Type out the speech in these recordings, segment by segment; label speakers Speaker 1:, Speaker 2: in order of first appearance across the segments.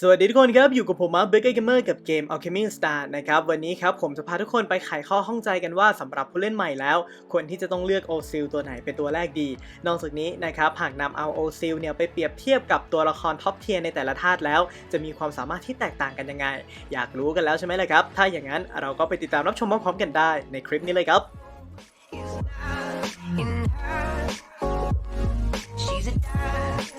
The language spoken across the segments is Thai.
Speaker 1: สวัสดีทุกคนครับ อยู่กับผมมาร์คเบเกอร์เกมเมอร์กับเกม Alchemy Star นะครับวันนี้ครับผมจะพาทุกคนไปไขข้อข้องใจกันว่าสำหรับผู้เล่นใหม่แล้ว ควรที่จะต้องเลือกโอซิลตัวไหนเป็นตัวแรกดี นอกจากนี้นะครับหากนำเอาโอซิลเนี่ยไปเปรียบเทียบกับตัวละครท็อปเทียร์ในแต่ละธาตุแล้ว จะมีความสามารถที่แตกต่างกันยังไง อยากรู้กันแล้วใช่ไหมล่ะครับ ถ้าอย่างนั้นเราก็ไปติดตามรับชมพร้อมๆกันได้ในคลิปนี้เลยครับ
Speaker 2: She's a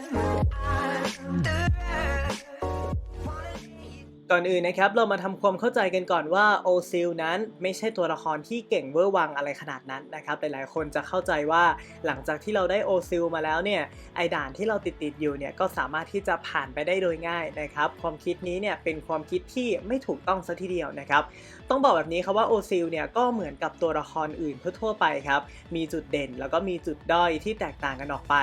Speaker 1: ก่อนอื่นนะครับเรามาทำความเข้าใจกันก่อนว่าโอซิลนั้นไม่ใช่ตัวละครที่เก่งเวอร์วังอะไรขนาดนั้นนะครับหลายๆคนจะเข้าใจว่าหลังจากที่เราได้โอซิลมาแล้วเนี่ยไอด่านที่เราติดติดๆอยู่เนี่ยก็สามารถที่จะผ่านไปได้โดยง่ายนะครับความคิดนี้เนี่ยเป็นความคิดที่ไม่ถูกต้องซะทีเดียวนะครับ ต้องบอกแบบนี้ครับว่าโอซิลเนี่ยก็เหมือนกับตัวละครอื่นทั่วไปครับมีจุดเด่นแล้วก็มีจุดด้อยที่แตกต่างกันออกไป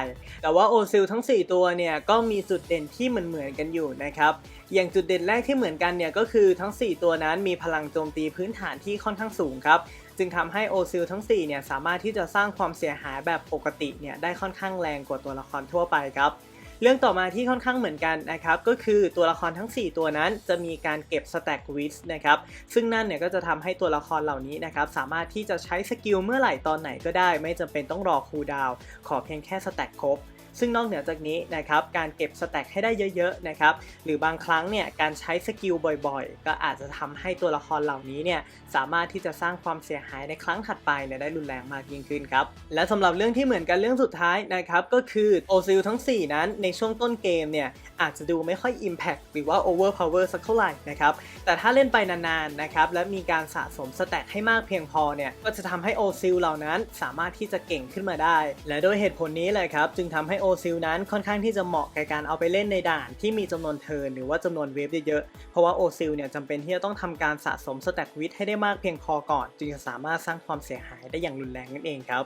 Speaker 1: แต่ว่าโอซิลทั้ง 4 ตัวเนี่ยก็มีจุดเด่นที่เหมือนๆกันอยู่นะครับอย่างจุดเด่นแรกที่เหมือนกันเนี่ยก็คือทั้ง 4 ตัวนั้นมีพลังโจมตีพื้นฐานที่ค่อนข้างสูงครับจึงทำให้โอซิลทั้ง4เนี่ยสามารถที่จะสร้างความเสียหายแบบปกติเนี่ยได้ค่อนข้างแรงกว่าตัวละครทั่วไปครับ เรื่องต่อมาที่ค่อนข้างเหมือนกันนะครับก็คือตัวละครทั้ง 4 ตัวนั้นจะมีการเก็บสแต็กวิสนะครับซึ่งนั่นเนี่ยก็จะทำให้ตัวละครเหล่านี้นะครับสามารถที่จะใช้สกิลเมื่อไหร่ตอนไหนก็ได้ ไม่จำเป็นต้องรอคูลดาวขอเพียงแค่สแต็กครบ ซึ่งนอกเหนือจากนี้นะครับการเก็บสแต็กให้ได้เยอะๆนะครับหรือบางครั้งเนี่ยการใช้สกิลบ่อยๆ ก็อาจจะทำให้ตัวละครเหล่านี้เนี่ยสามารถที่จะสร้างความเสียหายในครั้งถัดไปเนี่ยได้รุนแรงมากยิ่งขึ้นครับและสำหรับเรื่องที่เหมือนกันเรื่องสุดท้ายนะครับก็คือโอซิลทั้ง 4 นั้นในช่วงต้นเกมเนี่ยอาจจะดูไม่ค่อย Impact หรือว่า Overpower สักเท่าไหร่นะครับแต่ถ้าเล่นไปนานๆนะครับและมีการสะสมสแต็กให้มากเพียงพอเนี่ยก็จะทำให้โอซิลเหล่านั้นสามารถที่จะเก่งขึ้นมาได้ และโดยเหตุผลนี้เลยครับจึงทำให้โอซิลนั้นค่อนข้างที่จะเหมาะแก่การเอาไปเล่นในด่านที่มีจำนวนเทิร์นหรือว่าจำนวนเวฟเยอะๆ เพราะว่าโอซิลเนี่ยจำเป็นที่จะต้องทำการสะสมสแต็กวิทให้ได้มากเพียงพอก่อน จึงจะสามารถสร้างความเสียหายได้อย่างรุนแรงนั่นเองครับ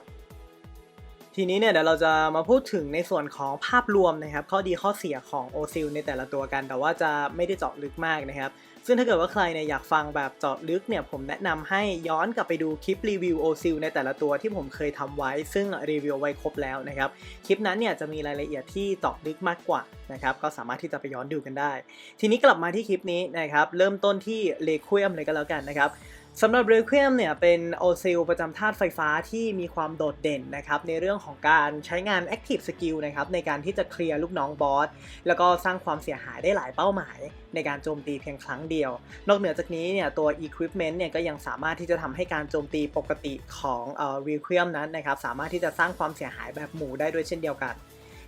Speaker 1: ทีนี้เนี่ยเดี๋ยวเราจะมาพูดถึงในส่วนของภาพรวมนะครับ ข้อดีข้อเสียของโอซิลในแต่ละตัวกัน แต่ว่าจะไม่ได้เจาะลึกมากนะครับ ซึ่งถ้าเกิดว่าใครเนี่ยอยากฟังแบบเจาะลึกเนี่ยผมแนะนำให้ย้อนกลับไปดูคลิปรีวิวโอซิลในแต่ละตัวที่ผมเคยทำไว้ ซึ่งรีวิวไว้ครบแล้วนะครับ คลิปนั้นเนี่ยจะมีรายละเอียดที่เจาะลึกมากกว่านะครับก็สามารถที่จะไปย้อนดูกันได้ ทีนี้กลับมาที่คลิปนี้นะครับเริ่มต้นที่เลค u ยมเลยก็แล้วกันนะครับ สำหรับเรค u ยมเนี่ยเป็นโอซิลประจำธาตุไฟฟ้าที่มีความโดดเด่นนะครับในเรื่องของการใช้งาน Active Skill นะครับในการที่จะเคลียร์ลูกน้องบอส แล้วก็สร้างความเสียหายได้หลายเป้าหมาย ในการโจมตีเพียงครั้งเดียว นอกเหนือจากนี้เนี่ยตัว Equipment เนี่ยก็ยังสามารถที่จะทำให้การโจมตีปกติของเอ่อ Requiem นั้นนะครับสามารถที่จะสร้างความเสียหายแบบหมู่ได้ด้วยเช่นเดียวกัน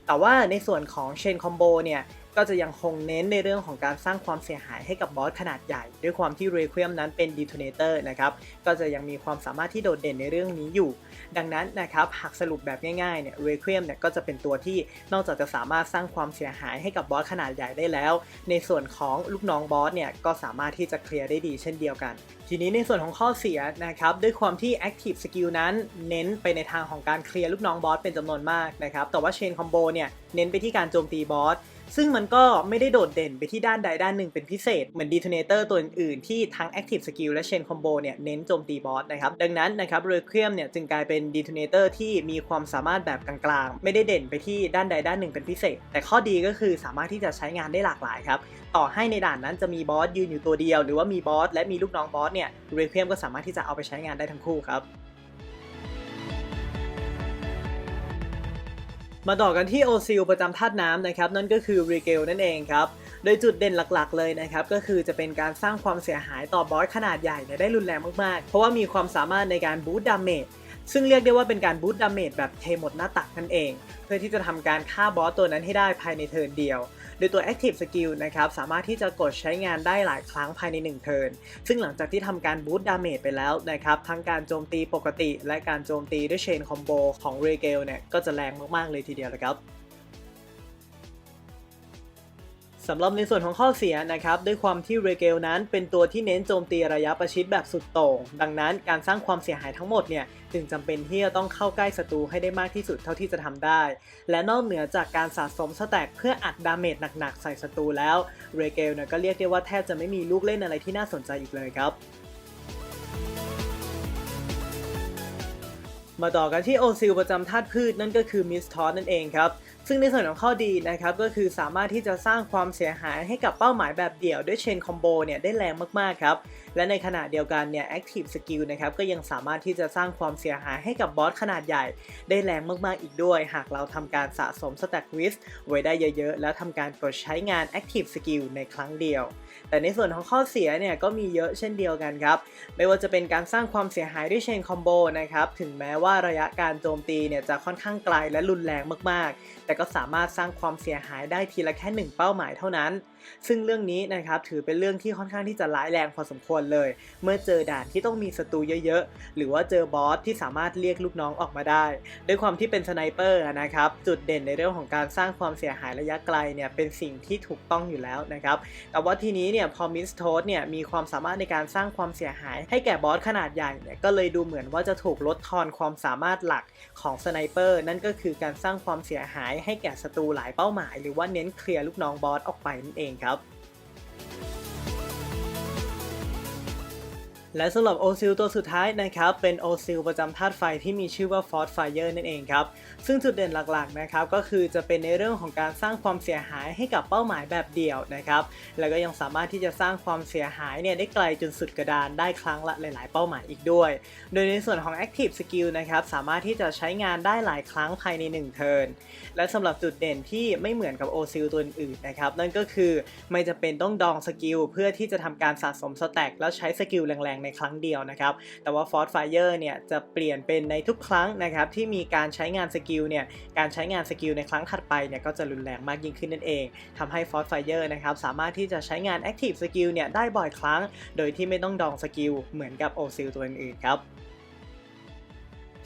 Speaker 1: แต่ว่าในส่วนของ Chain Combo เนี่ย ก็จะยังคงเน้นในเรื่องของการสร้างความเสียหายให้กับบอสขนาดใหญ่ ด้วยความที่ Requiem นั้นเป็น Detonator นะครับก็จะยังมีความสามารถที่โดดเด่นในเรื่องนี้อยู่ ดังนั้นนะครับหากสรุปแบบง่ายๆเนี่ย Requiem เนี่ยก็จะเป็นตัวที่นอกจากจะสามารถสร้างความเสียหายให้กับบอสขนาดใหญ่ได้แล้ว ในส่วนของลูกน้องบอสเนี่ยก็สามารถที่จะเคลียร์ได้ดีเช่นเดียวกัน ทีนี้ในส่วนของข้อเสียนะครับด้วยความที่ Active Skill นั้นเน้นไปในทางของการเคลียร์ลูกน้องบอสเป็นจำนวนมากนะครับแต่ว่า Chain Combo เนี่ยเน้นไปที่การโจมตีบอสซึ่งมันก็ไม่ได้โดดเด่นไปที่ด้านใดด้านหนึ่งเป็นพิเศษ เหมือน Detonator ตัวอื่นๆที่ทั้ง Active Skill และ Chain Combo เนี่ยเน้นโจมตีบอสนะครับ ดังนั้นนะครับ Requiem เนี่ยจึงกลายเป็น Detonator ที่มีความสามารถแบบกลางๆ ไม่ได้เด่นไปที่ด้านใดด้านหนึ่งเป็นพิเศษ แต่ข้อดีก็คือสามารถที่จะใช้งานได้หลากหลายครับ ต่อให้ในด่านนั้นจะมีบอสยืนอยู่ตัวเดียว หรือว่ามีบอสและมีลูกน้องบอสเนี่ย Requiem ก็สามารถที่จะเอาไปใช้งานได้ทั้งคู่ครับ มาต่อกันที่โอซิลประจำธาตุน้ำนะครับนั่นก็คือรีเกลนั่นเองครับโดยจุดเด่นหลักๆเลยนะครับก็คือจะเป็นการสร้างความเสียหายต่อบอสขนาดใหญ่ได้รุนแรงมากๆ เพราะว่ามีความสามารถในการบูตดาเมจซึ่งเรียกได้ว่าเป็นการบูตดาเมจแบบเทหมดหน้าตักนั่นเอง เพื่อที่จะทำการฆ่าบอสตัวนั้นให้ได้ภายในเทิร์นเดียว ดยตัว Active Skill นะครับสามารถที่จะกดใช้งานได้หลายครั้งภายใน 1 เทิร์น ซึ่งหลังจากที่ทำการบูตดาเมจไปแล้วนะครับทั้งการโจมตีปกติ และการโจมตีด้วยเชนคอมโบของเรเกลเนี่ยก็จะแรงมากๆเลยทีเดียวนะครับ สำหรับในส่วนของข้อเสียนะครับ ด้วยความที่เรเกลนั้นเป็นตัวที่เน้นโจมตีระยะประชิดแบบสุดโต่ง ดังนั้นการสร้างความเสียหายทั้งหมดเนี่ยจึงจำเป็นที่จะต้องเข้าใกล้ศัตรูให้ได้มากที่สุดเท่าที่จะทำได้ และนอกเหนือจากการสะสมสแต็กเพื่ออัดดาเมจหนักๆ ใส่ศัตรูแล้วเรเกลเนี่ยก็เรียกได้ว่าแทบจะไม่มีลูกเล่นอะไรที่น่าสนใจอีกเลยครับมาต่อกันที่โอซิลประจำธาตุพืชนั่นก็คือมิสทอสนั่นเองครับ ซึ่งในส่วนของข้อดีนะครับก็คือสามารถที่จะสร้างความเสียหายให้กับเป้าหมายแบบเดี่ยวด้วยเชนคอมโบเนี่ยได้แรงมากๆครับ และในขณะเดียวกันเนี่ย Active Skill นะครับก็ยังสามารถที่จะสร้างความเสียหายให้กับบอสขนาดใหญ่ ได้แรงมากๆอีกด้วย หากเราทำการสะสม Stack Risk ไว้ได้เยอะๆ แล้วทำการกดใช้งาน Active Skill ในครั้งเดียว แต่ในส่วนของข้อเสียเนี่ยก็มีเยอะเช่นเดียวกันครับ ไม่ว่าจะเป็นการสร้างความเสียหายด้วยเชนคอมโบนะครับถึงแม้ว่าระยะการโจมตีเนี่ยจะค่อนข้างไกลและรุนแรงมากๆ แต่ก็สามารถสร้างความเสียหายได้ทีละแค่หนึ่งเป้าหมายเท่านั้น ซึ่งเรื่องนี้นะครับถือเป็นเรื่องที่ค่อนข้างที่จะร้ายแรงพอสมควรเลย เมื่อเจอด่านที่ต้องมีศัตรูเยอะๆ หรือว่าเจอบอสที่สามารถเรียกลูกน้องออกมาได้ ด้วยความที่เป็นสไนเปอร์นะครับจุดเด่นในเรื่องของการสร้างความเสียหายระยะไกลเนี่ยเป็นสิ่งที่ถูกต้องอยู่แล้วนะครับแต่ว่าทีนี้เนี่ยพอมิสโทสเนี่ยมีความสามารถในการสร้างความเสียหาย ให้แก่บอสขนาดใหญ่เนี่ยก็เลยดูเหมือนว่าจะถูกลดทอนความสามารถหลักของสไนเปอร์นั่นก็คือการสร้างความเสียหายให้แก่ศัตรูหลายเป้าหมาย หรือว่าเน้นเคลียร์ลูกน้องบอสออกไปนั่นเองค และสำหรับโอซิลตัวสุดท้ายนะครับ เป็นโอซิลประจำธาตุไฟที่มีชื่อว่า Force Fire นั่นเองครับ ซึ่งจุดเด่นหลักๆนะครับก็คือจะเป็นในเรื่องของการสร้างความเสียหายให้กับเป้าหมายแบบเดี่ยวนะครับ แล้วก็ยังสามารถที่จะสร้างความเสียหายเนี่ยได้ไกลจนสุดกระดานได้ครั้งละหลาย ๆ เป้าหมายอีกด้วย โดยในส่วนของ Active Skill นะครับสามารถที่จะใช้งานได้หลายครั้งภายใน 1 เทิร์น และสำหรับจุดเด่นที่ไม่เหมือนกับโอซิลตัวอื่นนะครับนั่นก็คือไม่จะเป็นต้องดองสกิลเพื่อที่จะทำการสะสมสแต็กแล้วใช้สกิลแรงในครั้งเดียวนะครับ แต่ว่า Ford Fire เนี่ยจะเปลี่ยนเป็นในทุกครั้งนะครับที่มีการใช้งานสกิลเนี่ยการใช้งานสกิลในครั้งถัดไปเนี่ยก็จะรุนแรงมากยิ่งขึ้นนั่นเองทำให้ Ford Fire นะครับสามารถที่จะใช้งาน Active Skill เนี่ยได้บ่อยครั้ง โดยที่ไม่ต้องดองสกิลเหมือนกับโอซิลตัวอื่นๆครับ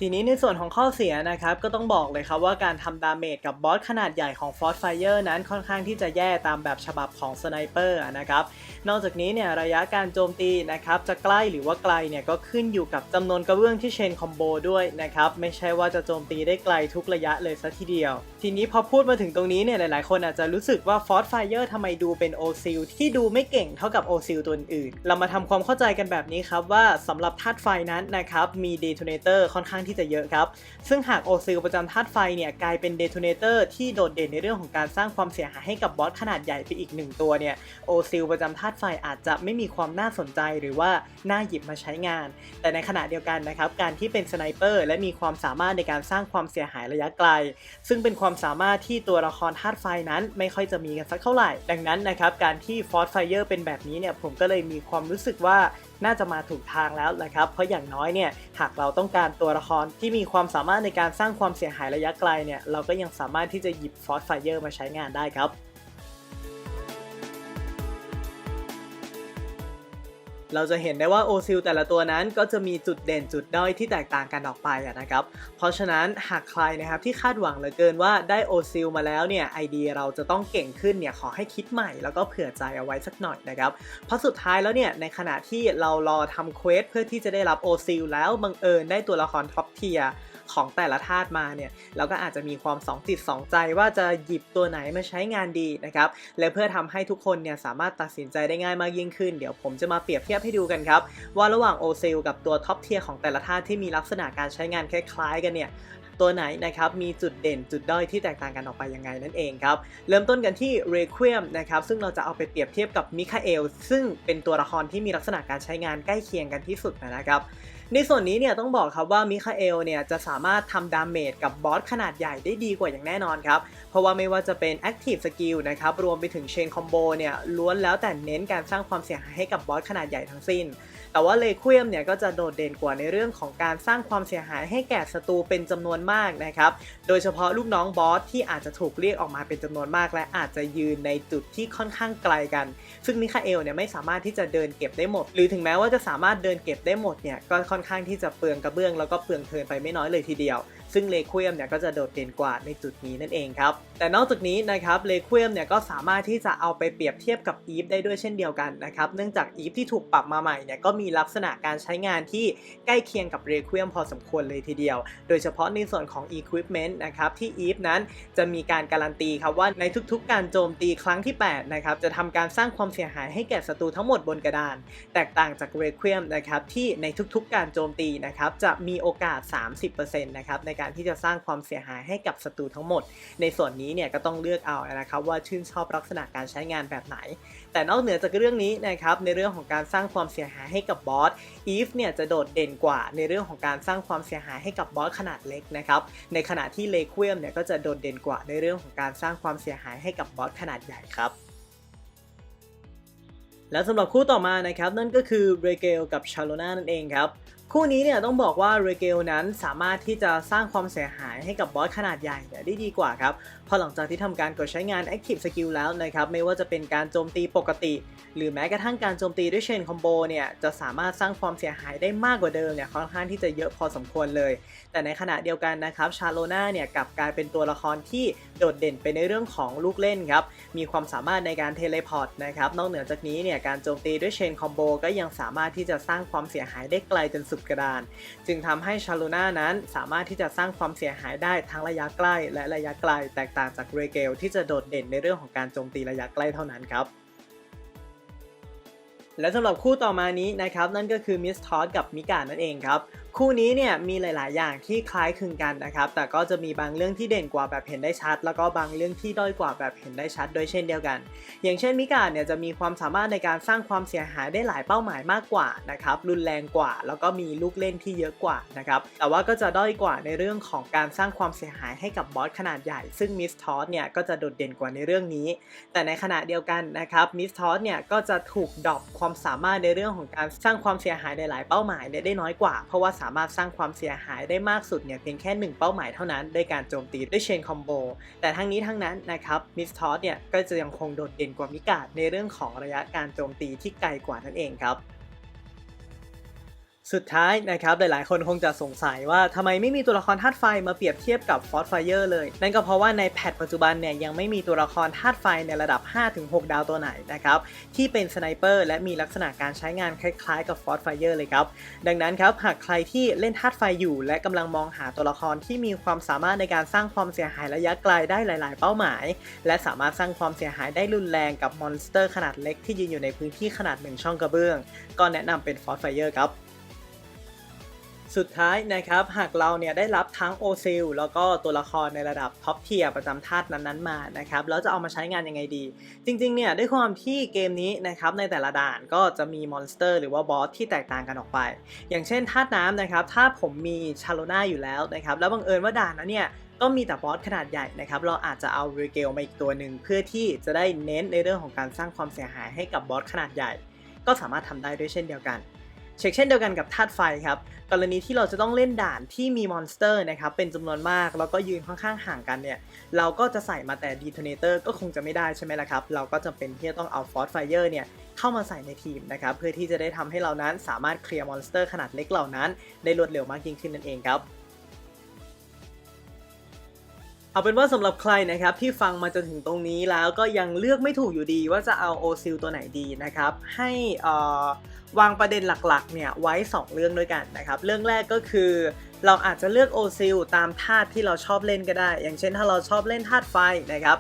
Speaker 1: ทีนี้ในส่วนของข้อเสียนะครับก็ต้องบอกเลยครับว่าการทำดาเมจกับบอสขนาดใหญ่ของ Force Fire นั้นค่อนข้างที่จะแย่ตามแบบฉบับของสไนเปอร์นะครับนอกจากนี้เนี่ยระยะการโจมตีนะครับจะใกล้หรือว่าไกลเนี่ยก็ขึ้นอยู่กับจำนวนกระเบื้องที่เชนคอมโบด้วยนะครับไม่ใช่ว่าจะโจมตีได้ไกลทุกระยะเลยซะทีเดียว ทีนี้พอพูดมาถึงตรงนี้เนี่ยหลายๆ คนอาจจะรู้สึกว่า Force Fire ทำไมดูเป็นโอซิลที่ดูไม่เก่งเท่ากับโอซิลตัวอื่นเรามาทำความเข้าใจกันแบบนี้ครับว่าสำหรับธาตุไฟนั้นนะครับมีเดโทเนเตอร์ค่อนข้างที่จะเยอะครับ ซึ่งหากโอซิลประจำธาตุไฟเนี่ยกลายเป็นเดโทเนเตอร์ที่โดดเด่นในเรื่องของการสร้างความเสียหายให้กับบอสขนาดใหญ่ไปอีกหนึ่งตัวเนี่ยโอซิลประจำธาตุไฟอาจจะไม่มีความน่าสนใจหรือว่าน่าหยิบมาใช้งาน แต่ในขณะเดียวกันนะครับการที่เป็นสไนเปอร์และมีความสามารถในการสร้างความเสียหายระยะไกล ซึ่งเป็นความสามารถที่ตัวละครธาตุไฟนั้นไม่ค่อยจะมีกันสักเท่าไหร่ ดังนั้นนะครับการที่ฟอร์สไฟเออร์เป็นแบบนี้เนี่ยผมก็เลยมีความรู้สึกว่า น่าจะมาถูกทางแล้วแหละครับ เพราะอย่างน้อยเนี่ยหากเราต้องการตัวละครที่มีความสามารถในการสร้างความเสียหายระยะไกลเนี่ยเราก็ยังสามารถที่จะหยิบฟอสไฟเยอร์มาใช้งานได้ครับ เราจะเห็นได้ว่าโอซิลแต่ละตัวนั้นก็จะมีจุดเด่นจุดด้อยที่แตกต่างกันออกไปนะครับ เพราะฉะนั้นหากใครนะครับที่คาดหวังเหลือเกินว่าได้โอซิลมาแล้วเนี่ยไอเดียเราจะต้องเก่งขึ้นเนี่ยขอให้คิดใหม่แล้วก็เผื่อใจเอาไว้สักหน่อยนะครับ เพราะสุดท้ายแล้วเนี่ยในขณะที่เรารอทำเควสเพื่อที่จะได้รับโอซิลแล้วบังเอิญได้ตัวละครท็อปเทีย ของแต่ละธาตุมาเนี่ยเราก็อาจจะมีความสองจิตสองใจว่าจะหยิบตัวไหนมาใช้งานดีนะครับและเพื่อทำให้ทุกคนเนี่ยสามารถตัดสินใจได้ง่ายมากยิ่งขึ้น เดี๋ยวผมจะมาเปรียบเทียบให้ดูกันครับ ว่าระหว่างโอซิลกับตัวท็อปเทียร์ของแต่ละธาตุที่มีลักษณะการใช้งานคล้ายๆ กันเนี่ยตัวไหนนะครับมีจุดเด่นจุดด้อยที่แตกต่างกันออกไปยังไงนั่นเองครับเริ่มต้นกันที่เรค u ีมนะครับซึ่งเราจะเอาไปเปรียบเทียบกับมิคาเอลซึ่งเป็นตัวละครที่มีลักษณะการใช้งานใกล้เคียงกันที่สุดนะครับ ในส่วนนี้เนี่ยต้องบอกครับว่ามิคาเอลเนี่ยจะสามารถทำดาเมจกับบอสขนาดใหญ่ได้ดีกว่าอย่างแน่นอนครับ เพราะว่าไม่ว่าจะเป็น Active Skill นะครับ รวมไปถึง Chain Combo เนี่ยล้วนแล้วแต่เน้นการสร้างความเสียหายให้กับบอสขนาดใหญ่ทั้งสิ้น แต่ว่าเลค u ีมเนี่ยก็จะโดดเด่นกว่าในเรื่องของการสร้างความเสียหายให้แก่ศัตรูเป็นจำนวนมากนะครับ โดยเฉพาะลูกน้องบอสที่อาจจะถูกเรียกออกมาเป็นจำนวนมาก และอาจจะยืนในจุดที่ค่อนข้างไกลกัน ซึ่งมิคาเอลเนี่ยไม่สามารถที่จะเดินเก็บได้หมด หรือถึงแม้ว่าจะสามารถเดินเก็บได้หมดเนี่ยก็ค่อนข้างที่จะเปลืองกระเบื้องแล้วก็เปลืองเทินไปไม่น้อยเลยทีเดียว ซึ่งเลค u ียมเนี่ยก็จะโดดเด่นกว่าในจุดนี้นั่นเองครับ แต่นอกจากนี้นะครับเลค u ียมเนี่ยก็สามารถที่จะเอาไปเปรียบเทียบกับอีฟได้ด้วยเช่นเดียวกันนะครับเนื่องจากอีฟที่ถูกปรับมาใหม่เนี่ยก็มีลักษณะการใช้งานที่ใกล้เคียงกับเรค u ียมพอสมควรเลยทีเดียว โดยเฉพาะในส่วนของ Equipment นะครับที่อีฟนั้นจะมีการการันตีครับว่าในทุกๆ การโจมตีครั้งที่8นะครับจะทำการสร้างความเสียหายให้แก่ศัตรูทั้งหมดบนกระดาน แตกต่างจากเรค u ียมนะครับที่ในทุกๆ การโจมตีนะครับจะมีโอกาส 30%นะครับในการที่จะสร้างความเสียหายให้กับศัตรูทั้งหมด ในส่วนนี้เนี่ยก็ต้องเลือกเอานะครับว่าชื่นชอบลักษณะการใช้งานแบบไหน แต่นอกเหนือจากเรื่องนี้นะครับในเรื่องของการสร้างความเสียหายให้กับบอสอีฟเนี่ยจะโดดเด่นกว่าในเรื่องของการสร้างความเสียหายให้กับบอสขนาดเล็กนะครับในขณะที่เลคเวียมเนี่ยก็จะโดดเด่นกว่าในเรื่องของการสร้างความเสียหายให้กับบอสขนาดใหญ่ครับและสำหรับคู่ต่อมานะครับนั่นก็คือเรเกลกับชาโลนานั่นเองครับ คู่นี้เนี่ยต้องบอกว่าเรเกลนั้นสามารถที่จะสร้างความเสียหายให้กับบอสขนาดใหญ่ได้ดีกว่าครับ พราะหลังจากที่ทำการกดใช้งาน Active Skill แล้วนะครับไม่ว่าจะเป็นการโจมตีปกติ หรือแม้กระทั่งการโจมตีด้วยเชนคอมโบเนี่ยจะสามารถสร้างความเสียหายได้มากกว่าเดิมเนี่ยค่อนข้างที่จะเยอะพอสมควรเลย แต่ในขณะเดียวกันนะครับชาโลนาเนี่ยกลับกลายเป็นตัวละครที่โดดเด่นไปในเรื่องของลูกเล่นครับมีความสามารถในการเทเลพอร์ตนะครับนอกเหนือจากนี้เนี่ยการโจมตีด้วยเชนคอมโบก็ยังสามารถที่จะสร้างความเสียหายได้ไกลจนสุดกระดาน จึงทำให้ชาโลนานั้นสามารถที่จะสร้างความเสียหายได้ทั้งระยะใกล้และระยะไกลแตกต่างจากเรเกลที่จะโดดเด่นในเรื่องของการโจมตีระยะใกล้เท่านั้นครับและสำหรับคู่ต่อมานี้นะครับนั่นก็คือมิสทอสกับมิกานั่นเองครับ คู่นี้เนี่ยมีหลาย ๆ อย่างที่คล้ายคลึงกันนะครับ แต่ก็จะมีบางเรื่องที่เด่นกว่าแบบเห็นได้ชัด แล้วก็บางเรื่องที่ด้อยกว่าแบบเห็นได้ชัดโดยเช่นเดียวกัน อย่างเช่นมิกาเนี่ยจะมีความสามารถในการสร้างความเสียหายได้หลายเป้าหมายมากกว่านะครับรุนแรงกว่า แล้วก็มีลูกเล่นที่เยอะกว่านะครับ แต่ว่าก็จะด้อยกว่าในเรื่องของการสร้างความเสียหายให้กับบอสขนาดใหญ่ ซึ่งมิสทอสเนี่ยก็จะโดดเด่นกว่าในเรื่องนี้ แต่ในขณะเดียวกันนะครับมิสทอสเนี่ยก็จะถูกดรอปความสามารถในเรื่องของการสร้างความเสียหายในหลายเป้าหมายเนี่ยได้น้อยกว่าเพราะว่าสามารถสร้างความเสียหายได้มากสุดเนี่ยเพียงแค่ 1 เป้าหมายเท่านั้นด้วยการโจมตีด้วยเชนคอมโบแต่ทั้งนี้ทั้งนั้นนะครับมิสทอสเนี่ยก็จะยังคงโดดเด่นกว่ามิกาในเรื่องของระยะการโจมตีที่ไกลกว่านั่นเองครับ สุดท้ายนะครับหลายๆ คนคงจะสงสัยว่าทำไมไม่มีตัวละครธาตุไฟมาเปรียบเทียบกับฟอสไฟเออร์เลย นั่นก็เพราะว่าในแพทปัจจุบันเนี่ยยังไม่มีตัวละครธาตุไฟในระดับ 5-6 ดาวตัวไหนนะครับที่เป็นสไนเปอร์และมีลักษณะการใช้งานคล้ายๆ กับฟอสไฟเออร์เลยครับ ดังนั้นครับหากใครที่เล่นธาตุไฟอยู่ และกำลังมองหาตัวละครที่มีความสามารถในการสร้างความเสียหายระยะไกลได้หลาย ๆ เป้าหมาย และสามารถสร้างความเสียหายได้รุนแรงกับมอนสเตอร์ขนาดเล็กที่ยืนอยู่ในพื้นที่ขนาดหนึ่งช่องกระเบื้อง ก็แนะนำเป็นฟอสไฟเออร์ครับ สุดท้ายนะครับหากเราเนี่ยได้รับทั้งโอซิลแล้วก็ตัวละครในระดับท็อปเทียร์ประจำธาตุนั้นๆมานะครับแล้วจะเอามาใช้งานยังไงดี จริงๆเนี่ยด้วยความที่เกมนี้นะครับในแต่ละด่านก็จะมีมอนสเตอร์หรือว่าบอสที่แตกต่างกันออกไป อย่างเช่นธาตุน้ำนะครับถ้าผมมีชาโลนาอยู่แล้วนะครับแล้วบังเอิญว่าด่านนั้นเนี่ยก็มีแต่บอสขนาดใหญ่นะครับ เราอาจจะเอาเรเกลมาอีกตัวหนึ่งเพื่อที่จะได้เน้นในเรื่องของการสร้างความเสียหายให้กับบอสขนาดใหญ่ ก็สามารถทำได้ด้วยเช่นเดียวกัน เช็คเช่นเดียวกันกับธาตุไฟครับกรณีที่เราจะต้องเล่นด่านที่มีมอนสเตอร์นะครับเป็นจำนวนมากแล้วก็ยืนค่อนข้างห่างกันเนี่ยเราก็จะใส่มาแต่ดีโทเนเตอร์ก็คงจะไม่ได้ใช่ไหมล่ะครับ เราก็จำเป็นที่จะต้องเอาฟอสไฟเออร์เนี่ยเข้ามาใส่ในทีมนะครับเพื่อที่จะได้ทำให้เรานั้นสามารถเคลียร์มอนสเตอร์ขนาดเล็กเหล่านั้น ได้รวดเร็วมากยิ่งขึ้นนั่นเองครับเอาเป็นว่าสำหรับใครนะครับที่ฟังมาจนถึงตรงนี้แล้วก็ยังเลือกไม่ถูกอยู่ดีว่าจะเอาโอซิลตัวไหนดีนะครับให้อ่อ วางประเด็นหลักๆเนี่ยไว้ 2 เรื่องด้วยกันนะครับเรื่องแรกก็คือเราอาจจะเลือกโอซิลตามธาตุที่เราชอบเล่นก็ได้ อย่างเช่นถ้าเราชอบเล่นธาตุไฟนะครับ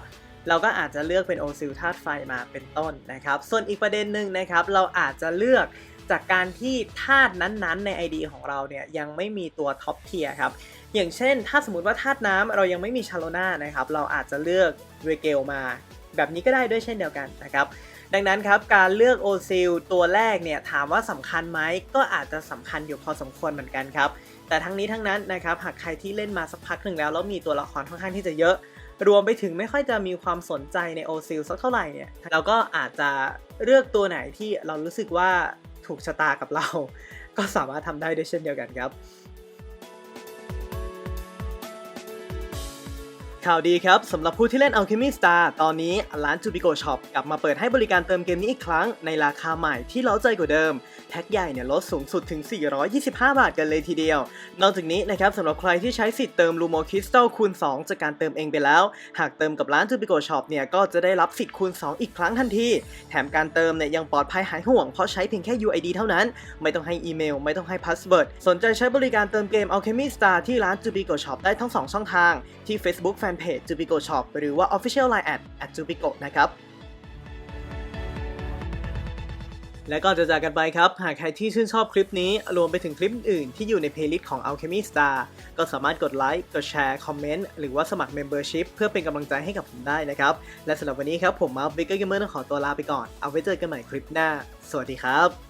Speaker 1: เราก็อาจจะเลือกเป็นโอซิลธาตุไฟมาเป็นต้นนะครับส่วนอีกประเด็นหนึ่งนะครับเราอาจจะเลือกจากการที่ธาตุนั้นๆใน ID ของเราเนี่ยยังไม่มีตัวท็อปเทียครับอย่างเช่น ถ้าสมมติว่าธาตุน้ำเรายังไม่มีชาโลนานะครับเราอาจจะเลือกเรเกลมา แบบนี้ก็ได้ด้วยเช่นเดียวกันนะครับ ดังนั้นครับการเลือกโอซิลตัวแรกเนี่ยถามว่าสำคัญไหมก็อาจจะสำคัญอยู่พอสมควรเหมือนกันครับ แต่ทั้งนี้ทั้งนั้นนะครับหากใครที่เล่นมาสักพักหนึ่งแล้วแล้วมีตัวละครค่อนข้างที่จะเยอะ รวมไปถึงไม่ค่อยจะมีความสนใจในโอซิลสักเท่าไหร่เนี่ยเราก็อาจจะเลือกตัวไหนที่เรารู้สึกว่าถูกชะตากับเรา ก็สามารถทำได้ด้วยเช่นเดียวกันครับ ข่าวดีครับสำหรับผู้ที่เล่น Alchemy Star ตอนนี้ร้าน Jubico Shop กลับมาเปิดให้บริการเติมเกมนี้อีกครั้งในราคาใหม่ที่เล้าใจกว่าเดิม แพ็คใหญ่เนี่ยลดสูงสุดถึง 425 บาทกันเลยทีเดียว นอกจากนี้นะครับสำหรับใครที่ใช้สิทธิ์เติม Lumo Crystal คูณ 2 จากการเติมเองไปแล้ว หากเติมกับร้าน Jubico Shop เนี่ยก็จะได้รับสิทธิ์คูณ 2 อีกครั้งทันที แถมการเติมเนี่ยยังปลอดภัยหายห่วงเพราะใช้เพียงแค่ UID เท่านั้น ไม่ต้องให้อีเมล ไม่ต้องให้พาสเวิร์ดสนใจใช้บริการเติมเกม Alchemy Star ที่ร้าน Jubico Shop ได้ทั้ง 2 ช่องทางที่ Facebook Fanpage Jubico Shop หรือว่า Official Line at at Jubico นะครับและก่อนจะจากกันไปครับ หากใครที่ชื่นชอบคลิปนี้ รวมไปถึงคลิปอื่นที่อยู่ในเพลย์ลิสต์ของ Alchemy Star ก็สามารถกดไลค์ กดแชร์ คอมเมนต์ หรือว่าสมัคร Membership เพื่อเป็นกำลังใจให้กับผมได้นะครับ และสำหรับวันนี้ครับ ผมมาร์คบิ๊กเกอร์เกมเมอร์ต้องขอตัวลาไปก่อน เอาไว้เจอกันใหม่คลิปหน้า สวัสดีครับ